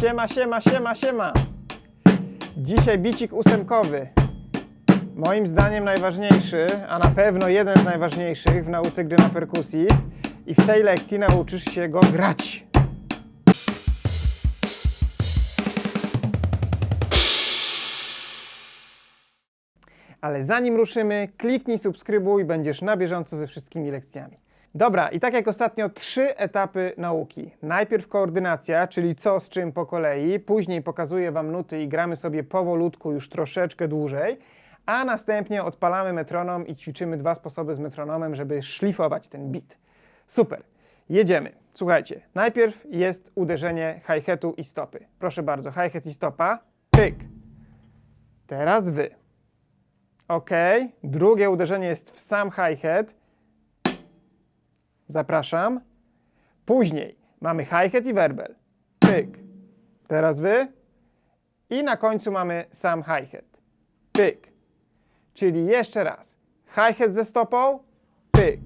Siema, siema, siema, siema. Dzisiaj bicik ósemkowy. Moim zdaniem najważniejszy, a na pewno jeden z najważniejszych w nauce gry na perkusji. I w tej lekcji nauczysz się go grać. Ale zanim ruszymy, kliknij subskrybuj, będziesz na bieżąco ze wszystkimi lekcjami. Dobra, i tak jak ostatnio, trzy etapy nauki. Najpierw koordynacja, czyli co z czym po kolei, później pokazuję Wam nuty i gramy sobie powolutku już troszeczkę dłużej, a następnie odpalamy metronom i ćwiczymy dwa sposoby z metronomem, żeby szlifować ten beat. Super, jedziemy. Słuchajcie, najpierw jest uderzenie hi-hatu i stopy. Proszę bardzo, hi-hat i stopa, pyk. Teraz Wy. Ok, drugie uderzenie jest w sam hi-hat. Zapraszam. Później mamy hi-hat i werbel. Pyk. Teraz wy. I na końcu mamy sam hi-hat. Pyk. Czyli jeszcze raz. Hi-hat ze stopą. Pyk.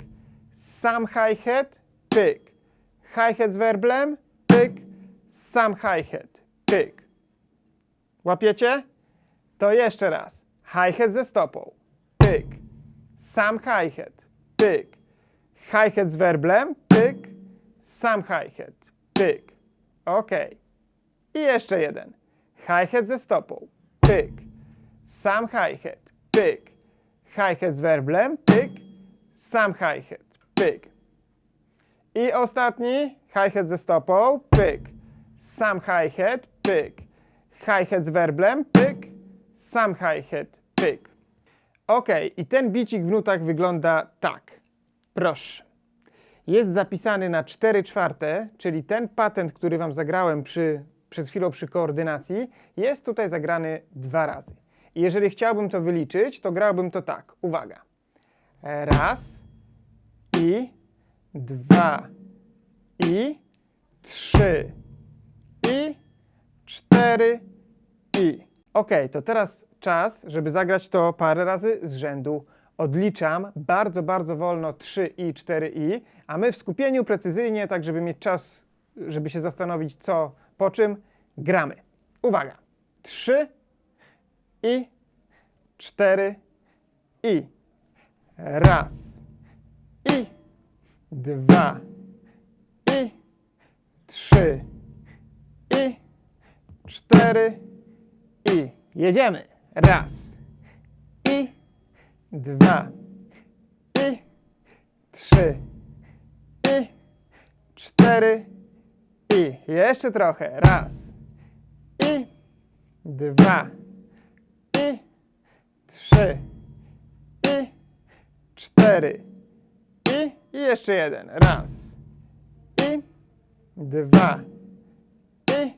Sam hi-hat. Pyk. Hi-hat z werblem. Pyk. Sam hi-hat. Pyk. Łapiecie? To jeszcze raz. Hi-hat ze stopą. Pyk. Sam hi-hat. Pyk. Hi-hat z werblem. Pyk. Sam hi-hat. Pyk. Ok. I jeszcze jeden. Hi-hat ze stopą. Pyk. Sam hi-hat. Pyk. Hi-hat z werblem. Pyk. Sam hi-hat. Pyk. I ostatni. Hi-hat ze stopą. Pyk. Sam hi-hat. Pyk. Hi-hat z werblem. Pyk. Sam hi-hat. Pyk. Ok, i ten bicik w nutach wygląda tak. Proszę. Jest zapisany na 4 czwarte, czyli ten patent, który Wam zagrałem przy, przed chwilą przy koordynacji, jest tutaj zagrany dwa razy. I jeżeli chciałbym to wyliczyć, to grałbym to tak. Uwaga. Raz i dwa i trzy i cztery i. Ok, to teraz czas, żeby zagrać to parę razy z rzędu. Odliczam bardzo, bardzo wolno 3 i 4 i, a my w skupieniu precyzyjnie, tak żeby mieć czas, żeby się zastanowić co po czym, gramy. Uwaga. 3 i 4 i. Raz i dwa i trzy i cztery i jedziemy. Raz dwa i trzy i cztery i jeszcze trochę. Raz i dwa i trzy i cztery i, i jeszcze jeden. Raz i dwa i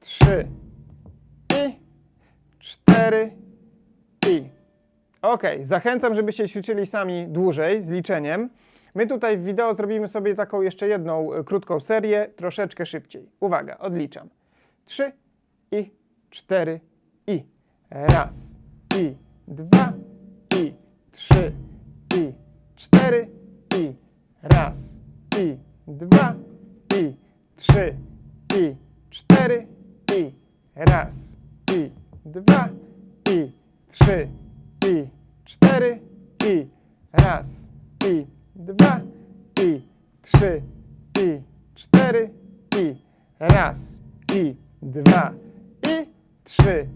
trzy i cztery. Ok, zachęcam, żebyście ćwiczyli sami dłużej z liczeniem. My tutaj w wideo zrobimy sobie taką jeszcze jedną y, krótką serię, troszeczkę szybciej. Uwaga, odliczam. Trzy i cztery i. Raz i dwa i trzy i cztery i. Raz i dwa i trzy i cztery i. Raz i dwa i trzy cztery i raz i dwa i trzy i cztery i raz i dwa i trzy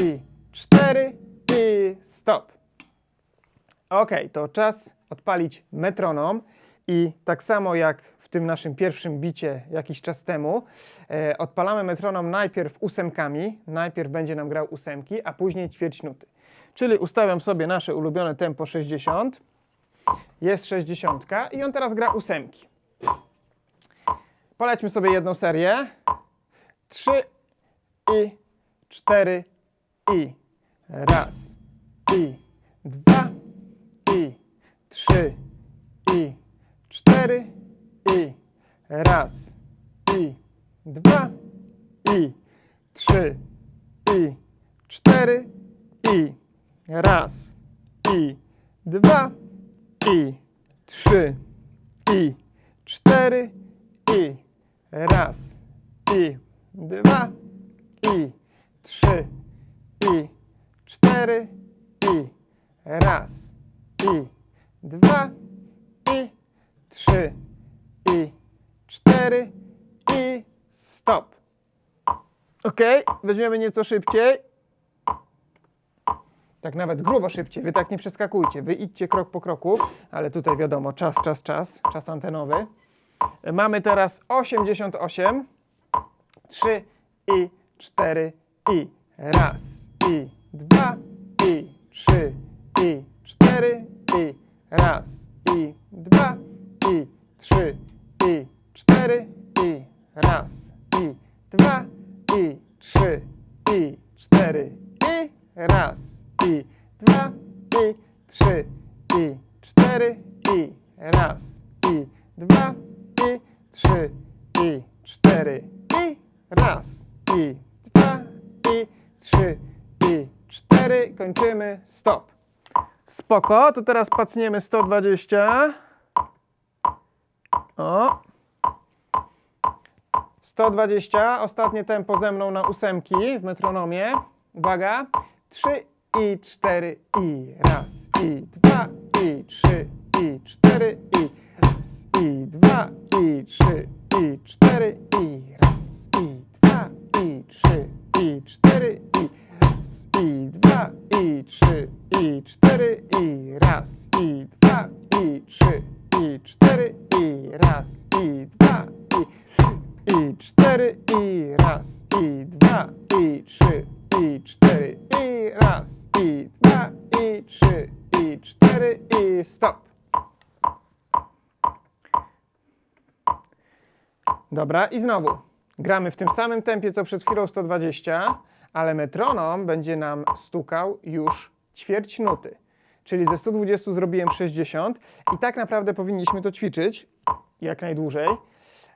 i cztery i stop. Ok, to czas odpalić metronom i tak samo jak w tym naszym pierwszym bicie jakiś czas temu, e, odpalamy metronom najpierw ósemkami, najpierw będzie nam grał ósemki, a później ćwierć nuty. Czyli ustawiam sobie nasze ulubione tempo 60, jest 60 i on teraz gra ósemki. Polećmy sobie jedną serię. 3 i 4 i raz i dwa i trzy i cztery i raz i dwa i trzy i cztery i raz i dwa i trzy i cztery i raz i dwa i trzy i cztery i raz i dwa i trzy i cztery i stop. Ok, weźmiemy nieco szybciej. Tak nawet grubo szybciej. Wy tak nie przeskakujcie. Wy idźcie krok po kroku, ale tutaj wiadomo, czas, czas, czas, czas antenowy. Mamy teraz 88, 3 i 4 i raz i dwa i trzy i cztery i raz i dwa i trzy i cztery i raz i dwa i trzy i cztery i raz trzy i cztery i raz i dwa i trzy i cztery i raz i dwa i trzy i cztery. Kończymy. Stop. Spoko to teraz pacniemy 120 o. 120 ostatnie tempo ze mną na ósemki w metronomie. Uwaga. 3 i 4 i raz i dwa i trzy i cztery i raz. I dwa i trzy i cztery i raz. I dwa i trzy i cztery i raz. I dwa i trzy i cztery i raz. I dwa i trzy i cztery i raz. I dwa i i cztery i raz Dobra, i znowu gramy w tym samym tempie co przed chwilą 120, ale metronom będzie nam stukał już ćwierć nuty. Czyli ze 120 zrobiłem 60 i tak naprawdę powinniśmy to ćwiczyć jak najdłużej.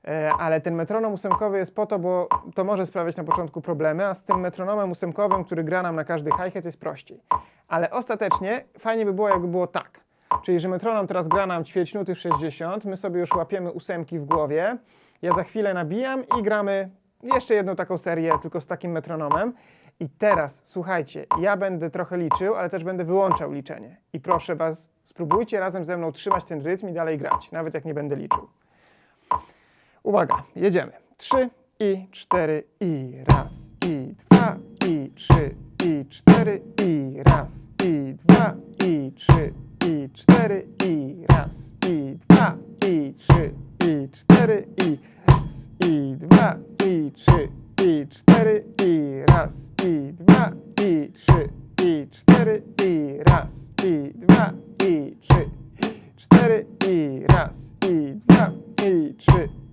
E, ale ten metronom ósemkowy jest po to, bo to może sprawiać na początku problemy, a z tym metronomem ósemkowym, który gra nam na każdy hi-hat jest prościej. Ale ostatecznie fajnie by było, jakby było tak. Czyli, że metronom teraz gra nam ćwierć nuty w 60, my sobie już łapiemy ósemki w głowie, ja za chwilę nabijam i gramy jeszcze jedną taką serię, tylko z takim metronomem. I teraz, słuchajcie, ja będę trochę liczył, ale też będę wyłączał liczenie. I proszę Was, spróbujcie razem ze mną trzymać ten rytm i dalej grać, nawet jak nie będę liczył. Uwaga, jedziemy. Trzy i cztery i raz i dwa i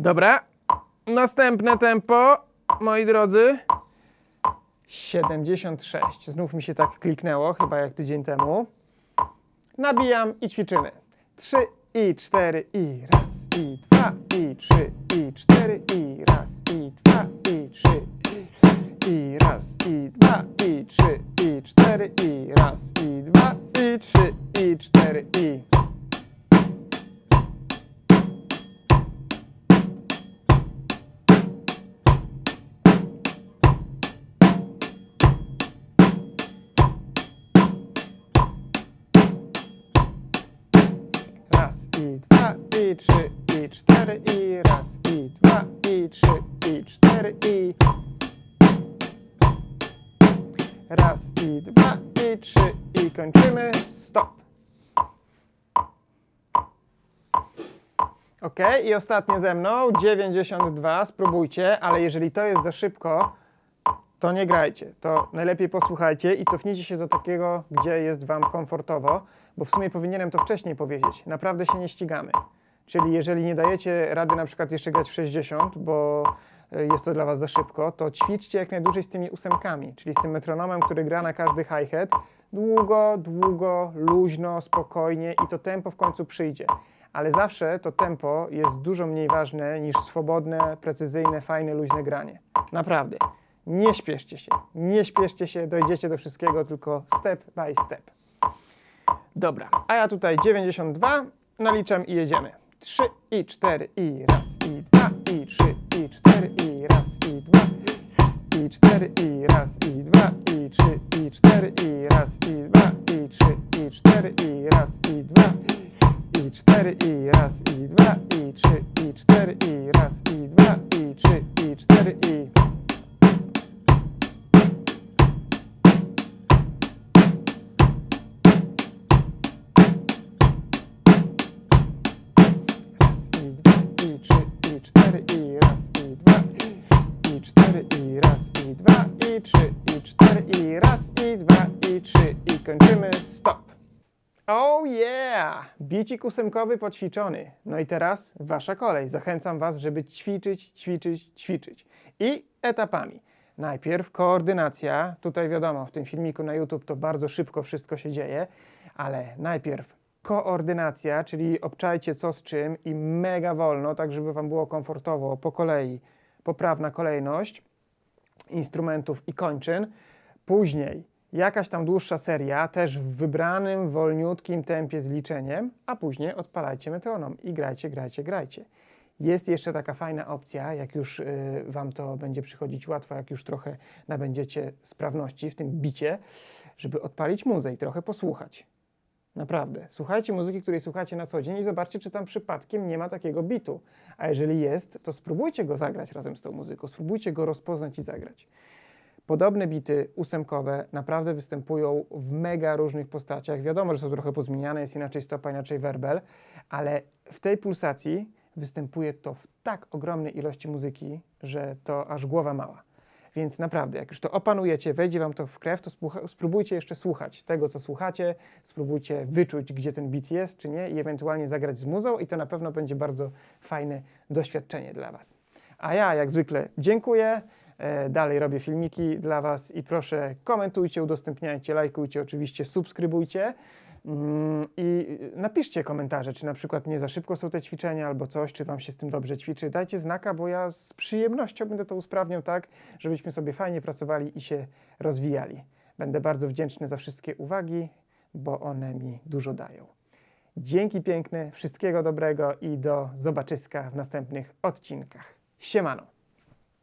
Dobra, następne tempo, moi drodzy. 76. Znów mi się tak kliknęło, chyba jak tydzień temu. Nabijam i ćwiczymy. 3 i 4 i raz i 2 i 3 i 4 i raz i 2 i 3 i raz i 2 i 3 i 4 i raz i 2 i 3 i 4 i i dwa i trzy i cztery i raz i dwa i trzy i cztery i raz i dwa i trzy i kończymy stop. Ok, i ostatnie ze mną 92, spróbujcie, ale jeżeli to jest za szybko, to nie grajcie. To najlepiej posłuchajcie i cofnijcie się do takiego, gdzie jest Wam komfortowo, bo w sumie powinienem to wcześniej powiedzieć. Naprawdę się nie ścigamy. Czyli jeżeli nie dajecie rady na przykład jeszcze grać w 60, bo y, jest to dla Was za szybko, to ćwiczcie jak najdłużej z tymi ósemkami, czyli z tym metronomem, który gra na każdy hi-hat. Długo, długo, luźno, spokojnie i to tempo w końcu przyjdzie. Ale zawsze to tempo jest dużo mniej ważne niż swobodne, precyzyjne, fajne, luźne granie. Naprawdę. Nie śpieszcie się, nie śpieszcie się, dojdziecie do wszystkiego tylko step by step. Dobra, a ja tutaj 92 naliczam i jedziemy. 3 i 4 i raz i 2 i 3 i 4 i raz i 2 i 4 i raz i 2 i 3 i 4 i raz i 2 i 4 i raz i 2 i 3 i 4 i raz i 2 i 3 i kończymy stop. Oh yeah! Bicik ósemkowy poćwiczony. No i teraz wasza kolej. Zachęcam was, żeby ćwiczyć, ćwiczyć, ćwiczyć. I etapami. Najpierw koordynacja. Tutaj wiadomo, w tym filmiku na YouTube to bardzo szybko wszystko się dzieje, ale najpierw koordynacja, czyli obczajcie co z czym i mega wolno, tak żeby wam było komfortowo, po kolei, poprawna kolejność instrumentów i kończyn. Później jakaś tam dłuższa seria, też w wybranym, wolniutkim tempie z liczeniem, a później odpalajcie metronom i grajcie, grajcie, grajcie. Jest jeszcze taka fajna opcja, jak już y, Wam to będzie przychodzić łatwo, jak już trochę nabędziecie sprawności w tym bicie, żeby odpalić muzę i trochę posłuchać. Naprawdę. Słuchajcie muzyki, której słuchacie na co dzień i zobaczcie, czy tam przypadkiem nie ma takiego bitu. A jeżeli jest, to spróbujcie go zagrać razem z tą muzyką, spróbujcie go rozpoznać i zagrać. Podobne bity ósemkowe naprawdę występują w mega różnych postaciach. Wiadomo, że są trochę pozmieniane, jest inaczej stopa, inaczej werbel, ale w tej pulsacji występuje to w tak ogromnej ilości muzyki, że to aż głowa mała. Więc naprawdę, jak już to opanujecie, wejdzie Wam to w krew, to spróbujcie jeszcze słuchać tego, co słuchacie, spróbujcie wyczuć, gdzie ten beat jest, czy nie, i ewentualnie zagrać z muzą, i to na pewno będzie bardzo fajne doświadczenie dla Was. A ja, jak zwykle, dziękuję. E, Dalej robię filmiki dla Was i proszę komentujcie, udostępniajcie, lajkujcie, oczywiście subskrybujcie. Mm, I napiszcie komentarze, czy na przykład nie za szybko są te ćwiczenia albo coś, czy Wam się z tym dobrze ćwiczy. Dajcie znaka, bo ja z przyjemnością będę to usprawniał tak, żebyśmy sobie fajnie pracowali i się rozwijali. Będę bardzo wdzięczny za wszystkie uwagi, bo one mi dużo dają. Dzięki piękne, wszystkiego dobrego i do zobaczyska w następnych odcinkach. Siemano!